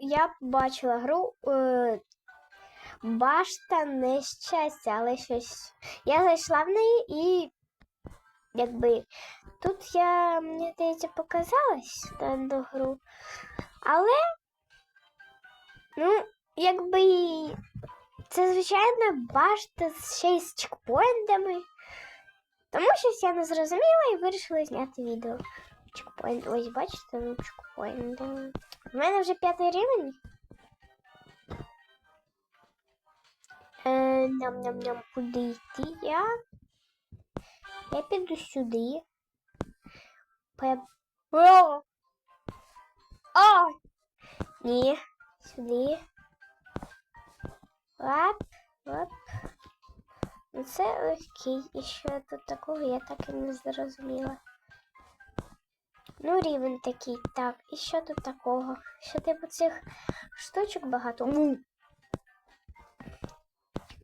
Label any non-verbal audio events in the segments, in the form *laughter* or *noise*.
я бачила гру е, Башта нещастя, але щось. Я зайшла в неї і якби тут я, мені здається, показалась на одну гру. Але, ну, якби це звичайно башта ще й з чекпоінтами. Тому щось я не зрозуміла і вирішила зняти відео. Чекпоінт. Ось бачите, ну чекпоінт. У мене вже п'ятий рівень. Е, ням-ням-ням, куди йти я? Я піду сюди. Пеп... О! О! Ні, сюди. Лап, лап. Ну це окей. І що тут такого, я так і не зрозуміла. Ну, рівень такий. Так, і що тут такого? Що типу цих штучок багато. Ну.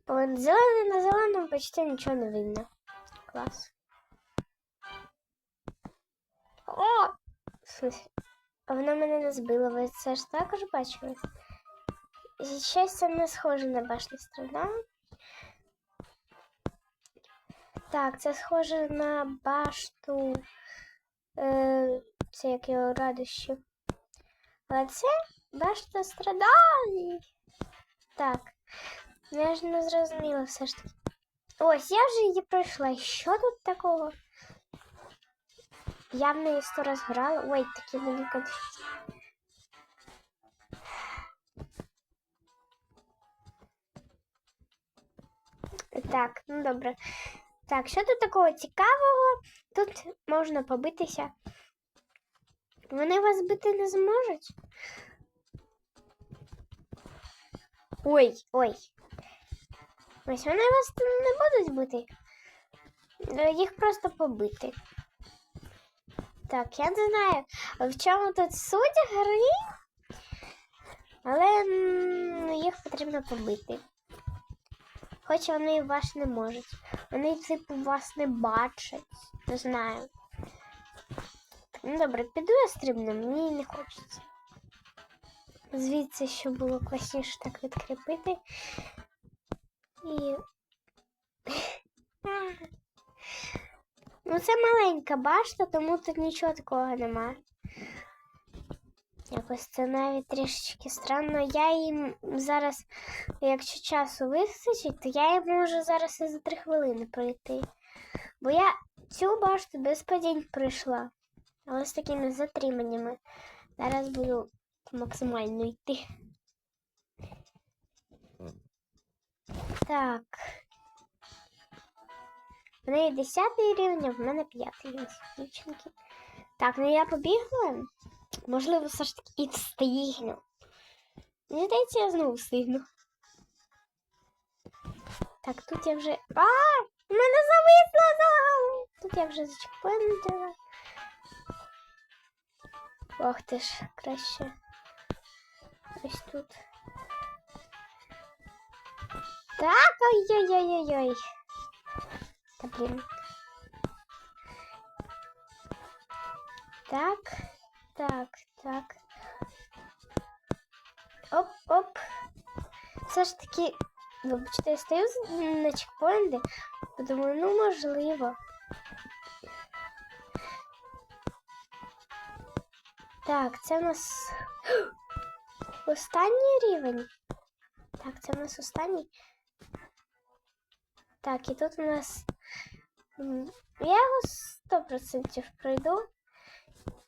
Вон, зелений на зеленому почти нічого не видно. Клас. О! В? А вона мене не збила, ви це ж також бачили? Це не схоже на башню страна. Так, це схоже на башту. Е, це як його радощі. Але це башта страдань. Так. Я ж не зрозуміла все ж таки. Ось, я вже її пройшла. Що тут такого? Я в неї сто раз грала. Ой, такі конфети. Так, ну добре. Так, що тут такого цікавого? Тут можна побитися. Вони вас бити не зможуть. Ой, ой. Ось вони вас не будуть бити. Е, Їх просто побити. Так, я не знаю, в чому тут суть гри, але їх потрібно побити. Хоча вони вас не можуть. Вони, типу, вас не бачать. Не знаю. Ну добре, піду я стрибну, мені не хочеться. Звідси, щоб було класніше так відкріпити. І. Ну, це маленька башта, тому тут нічого такого немає. Якось це навіть трішечки странно. Я їм зараз, якщо часу вистачить, то я їм можу зараз і за три хвилини пройти. Бо я цю башту без падінь пройшла. Але з такими затриманнями. Зараз буду максимально йти. Так. В неї 10 рівень, а в мене 5 рівень, дівчинки. Так, ну я побігла. Можливо, все ж таки і встигну. Мені здається, я знову встигну. Так, тут я вже. А! У мене зависло знову! Тут я вже зачекпоїнтила. Ох ти ж, краще. Ось тут. Так, ой-ой-ой-ой-ой. Та блін. Так, так, так. Оп, оп. Все ж таки, вибачте, я стою на чекпоінти, подумаю, ну можливо. Так, це у нас останній рівень. Так, це у нас останній. Так, і тут у нас. Я його 100% пройду.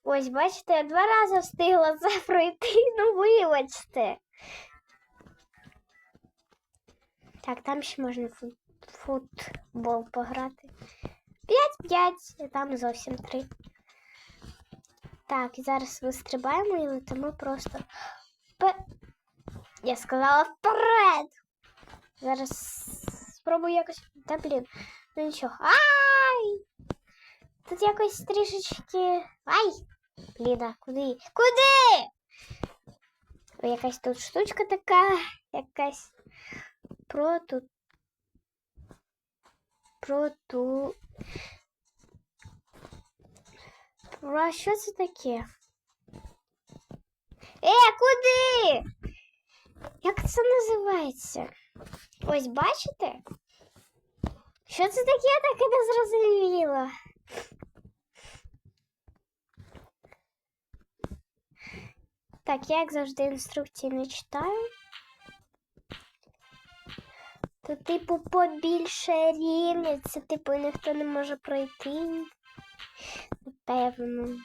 Ось, бачите, я два рази встигла *laughs* це пройти, ну вибачте. Так, там ще можна футбол пограти. 5-5, і там зовсім 3. Так, і зараз вистрибаємо і летимо просто. Пе... Я сказала вперед! Зараз спробую якось. Та блін, ну нічого. Ай! Тут якось трішечки. Ай! Блін, куди? Куди? Якась тут штучка така, якась проту. Проту. Про що це таке? Е, куди? Як це називається? Ось бачите? Що це таке, я так і не зрозуміла. Так, я як завжди інструкції не читаю. То, типу, побільше рівня, це, типу, ніхто не може пройти. Напевно.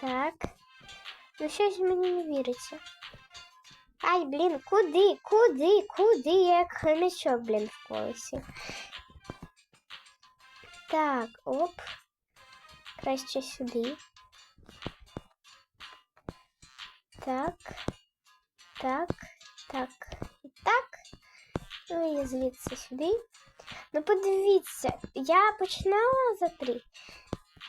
Так. Ну, щось мені не віриться. Ай, блін, куди, куди, куди, як хомячок, блін, в колесі. Так, оп. Краще сюди. Так. Так, так і так. Ну і звідси сюди. Ну, подивіться, я починала за три.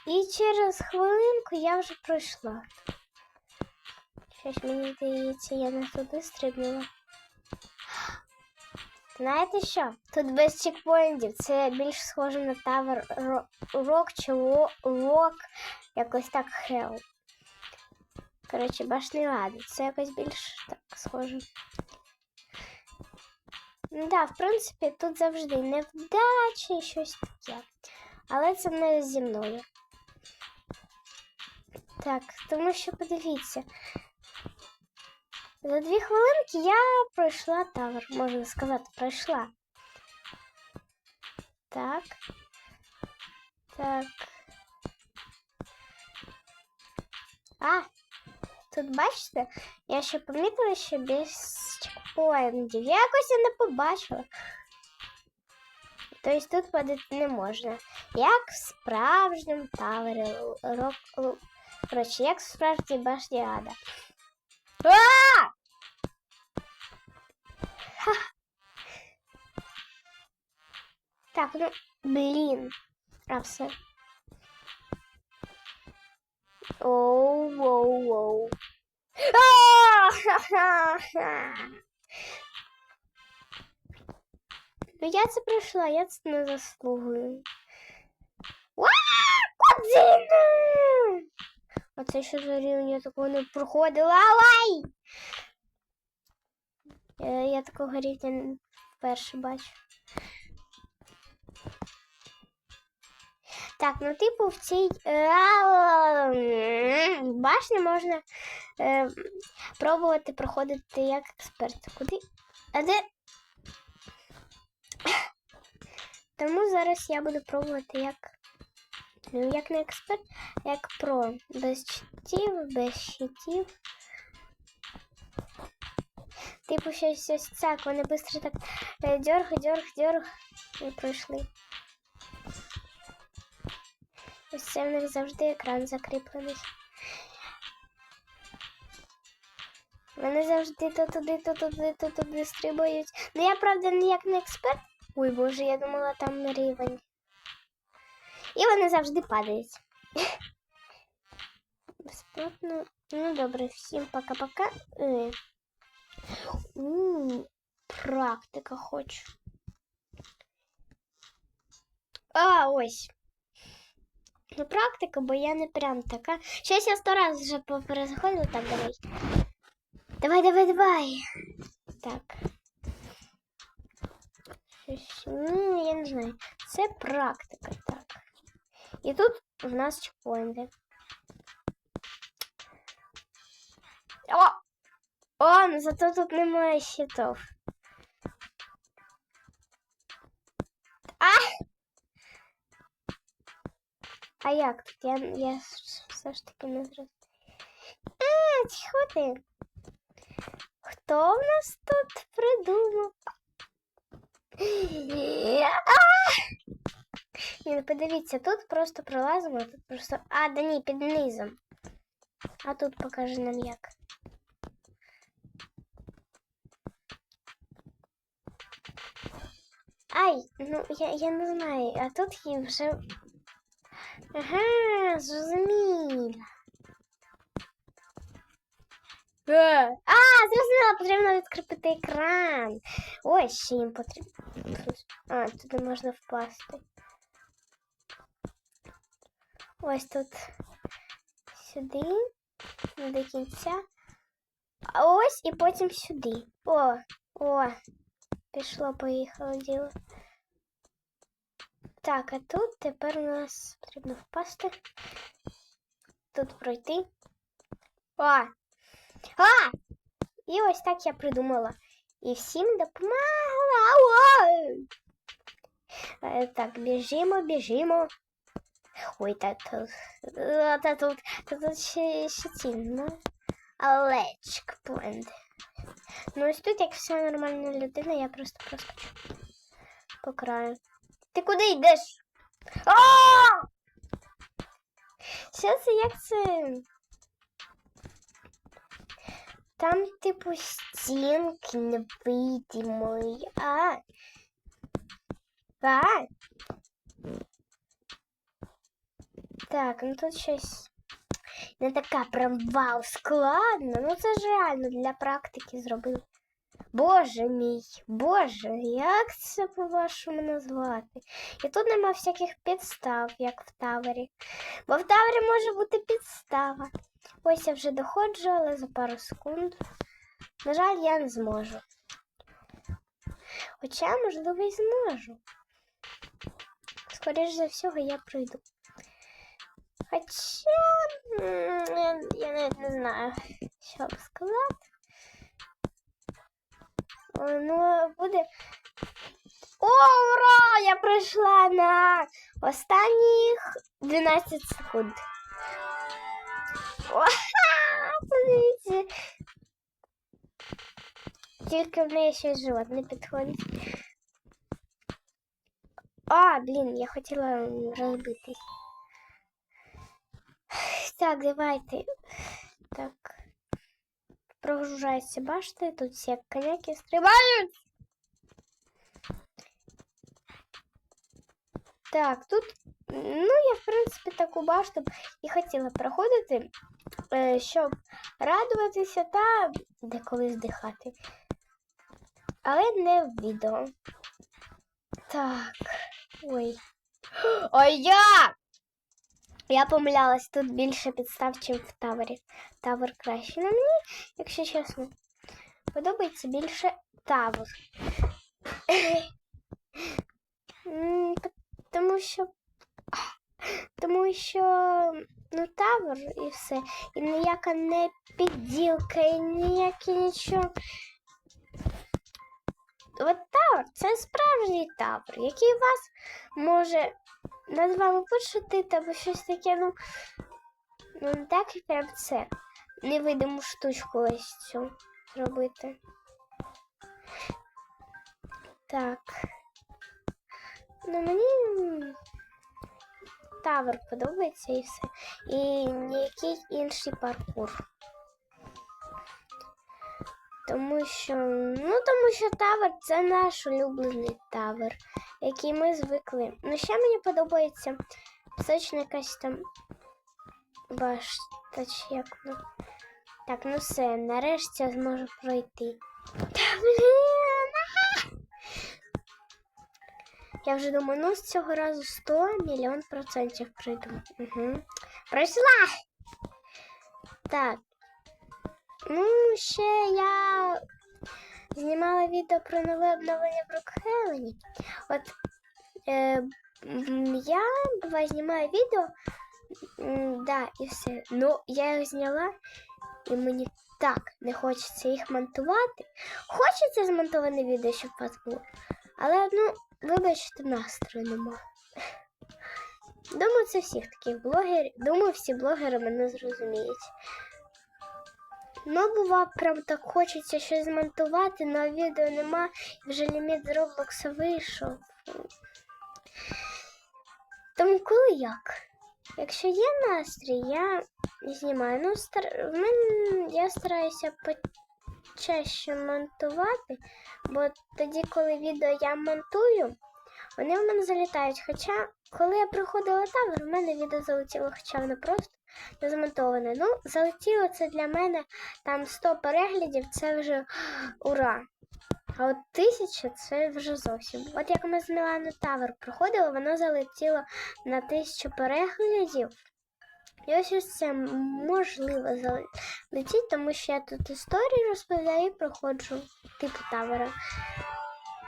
І через хвилинку я вже пройшла. Щось мені здається, я не туди стрибнула. Знаєте що? Тут без чекпоінтів. Це більш схоже на Тавер Рок чи Рок, якось так Хел. Коротше, башний лади. Це якось більш так схоже. Ну да, в принципі, тут завжди невдача і щось таке. Але це не зі мною. Так, тому що подивіться. За дві хвилинки я пройшла тавер, можна сказати, пройшла. Так. Так. А, тут бачите, я ще помітила, що без чекпоінтів. Я якось не побачила. Тобто тут падати не можна. Як в справжньому тавері рок. Коротше, як в справжній башні ада. Так, ну, блін. А, все. Оу, воу, воу. Ну, я це пройшла, я це не заслугую. Уа! Кудина! Оце що за рівень, я такого не проходила. Алай! Я, я такого рівня вперше бачу. Так, ну типу в цій е, башні можна е, пробувати проходити як експерт. Куди? А де? Тому зараз я буду пробувати як. Ну, як не експерт, як про. Без щитів, без щитів. Типу щось ось так, вони швидко так дьорг, дьорг, дьорг і пройшли. Ось це в них завжди екран закріплений. Вони завжди то туди, то туди, то туди стрибають. Ну я правда ніяк не експерт. Ой боже, я думала там рівень. І вони завжди падають. Безплатно. Ну добре, всім пока-пока. У, Практика хочу. А, ось. Ну, практика, бо я не прям така. Щось я сто раз вже поперезаходила. Так, давай. Давай, давай, давай. Так. Ну, я не знаю. Це практика, так. І тут у нас чекпоінти. О! О, ну зато тут немає щитов. А! А як тут? Я, я все ж таки не зрозуміла. А, тихо ти. Хто в нас тут придумав? *gasps* А! Ні, ну подивіться, тут просто пролазимо, тут просто. А, да ні, під низом. А тут покажи нам як. Ай, ну я, я не знаю, а тут їм вже. Ага, зрозуміла. Е, А, зрозуміла, потрібно відкріпити екран. Ось ще їм потрібно. А, туди можна впасти. Ось тут сюди. не до кінця. А ось і потім сюди. О, о, пішло, поїхало діло. Так, а тут тепер у нас потрібно впасти. Тут пройти. О! А! І ось так я придумала. І всім допомагала. Е, Так, біжимо, біжимо. Ой, е, та тут, та тут. Але. Ну ось тут, як вся нормальна людина, я просто проскочу по краю. Ти куди йдеш? А! Це, як це? Там, типу, стінки невидимої. А. А. Так, ну тут щось не така прям вау складно. Ну це ж реально для практики зробили. Боже мій, боже, як це по-вашому назвати? І тут нема всяких підстав, як в тавері. Бо в тавері може бути підстава. Ось я вже доходжу, але за пару секунд. На жаль, я не зможу. Хоча, можливо, і зможу. Скоріше за всього, я пройду. Хоча м, я, я навіть не знаю, що б сказати. О, Ну, буде. О, ура! Я пройшла на останніх 12 секунд. О, подивіться. Тільки в неї щось живот не підходить. А, блін, я хотіла розбитись. *sighs* Так, давайте. Так. Прогружається башта, тут всі коняки стрибають. Так, тут, ну, я, в принципі, таку башту і хотіла проходити, е, щоб радуватися та деколи здихати. Але не в відео. Так. Ой. *gasps* Ой, я! Я помилялась, тут більше підстав, чим в тавері. Тавер краще. На мені, якщо чесно, подобається більше тавер. Тому що. Тому що ну тавер і все. І ніяка не підділка, і ніяке нічого. От тавер це справжній тавер, який вас може над вами пошутити або щось таке, ну, ну не так і прям це. Невидиму штучку ось цю зробити. Так. Ну мені м, тавер подобається і все. І ніякий інший паркур. Тому що, ну тому що тавер це наш улюблений тавер, який ми звикли. Ну ще мені подобається пісочна якась там башта, чи як ну. Так, ну все, нарешті я зможу пройти. Та блін! Я вже думаю, ну з цього разу 100 мільйон процентів пройду. Угу. Пройшла! Так. Ну, ще я знімала відео про нове обновлення в Брукхевені. От е, я буває знімаю відео, да, і все. Ну, я їх зняла, і мені так не хочеться їх монтувати. Хочеться змонтоване відео, щоб вас було. Але, ну, вибачте, настрою нема. Думаю, це всіх таких блогерів. Думаю, всі блогери мене зрозуміють. Ну, бува, прям так хочеться щось змонтувати, але відео нема, і вже ліміт з Роблокса вийшов. Тому коли як? Якщо є настрій, я знімаю. Ну, стар... я стараюся почаще монтувати, бо тоді, коли відео я монтую, вони в мене залітають. Хоча, коли я проходила тавер, в мене відео залетіло, хоча воно просто не змонтоване. Ну, залетіло це для мене там 100 переглядів, це вже ура. А от тисяча це вже зовсім. От як ми з Мілану Тавер проходили, воно залетіло на тисячу переглядів. І ось ось це можливо залетіти, тому що я тут історію розповідаю і проходжу типу тавера.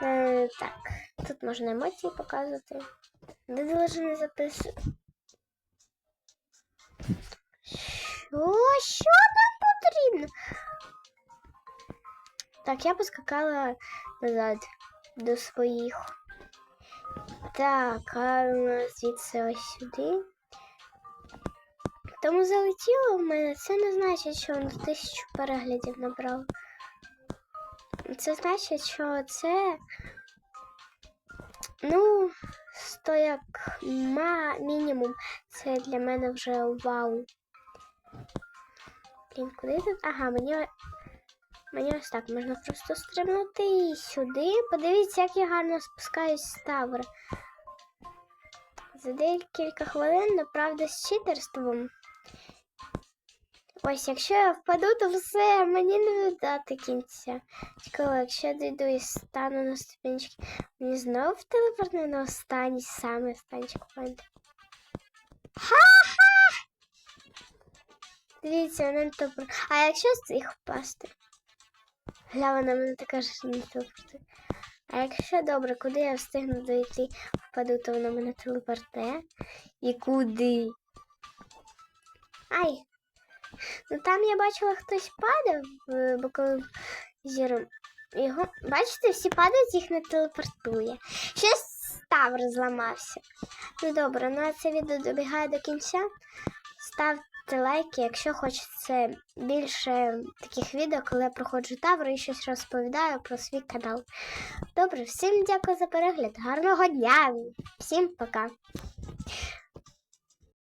Е, так, тут можна емоції показувати. Видолжений запис. Що? Що там потрібно? Так, я поскакала назад до своїх. Так, а у нас звідси ось сюди. Тому залетіло в мене, це не значить, що воно тисячу переглядів набрало. Це значить, що це. Ну, як ма мінімум, це для мене вже вау. Блін, куди тут? Ага, мені. Мені ось так можна просто стрибнути і сюди. Подивіться, як я гарно спускаюсь з тавра. За декілька хвилин, направда, з читерством. Ось, якщо я впаду, то все, мені не видати кінця. Цікаво, якщо я дійду і стану на ступенечки, мені знову телепортне на останній саме останній чекпоінт. Ха-ха! Дивіться, вона не телепорт. А якщо з цих впасти? Гля, вона мене така ж не телепортує. А якщо добре, куди я встигну дойти, впаду, то вона мене телепорте. І куди? Ай! Ну там я бачила, хтось падав в боковим зіром. Його, бачите, всі падають, їх не телепортує. Щось ставр зламався. Ну добре, ну а це відео добігає до кінця. Ставте лайки, якщо хочеться більше таких відео, коли я проходжу тавр і щось розповідаю про свій канал. Добре, всім дякую за перегляд. Гарного дня! Всім пока!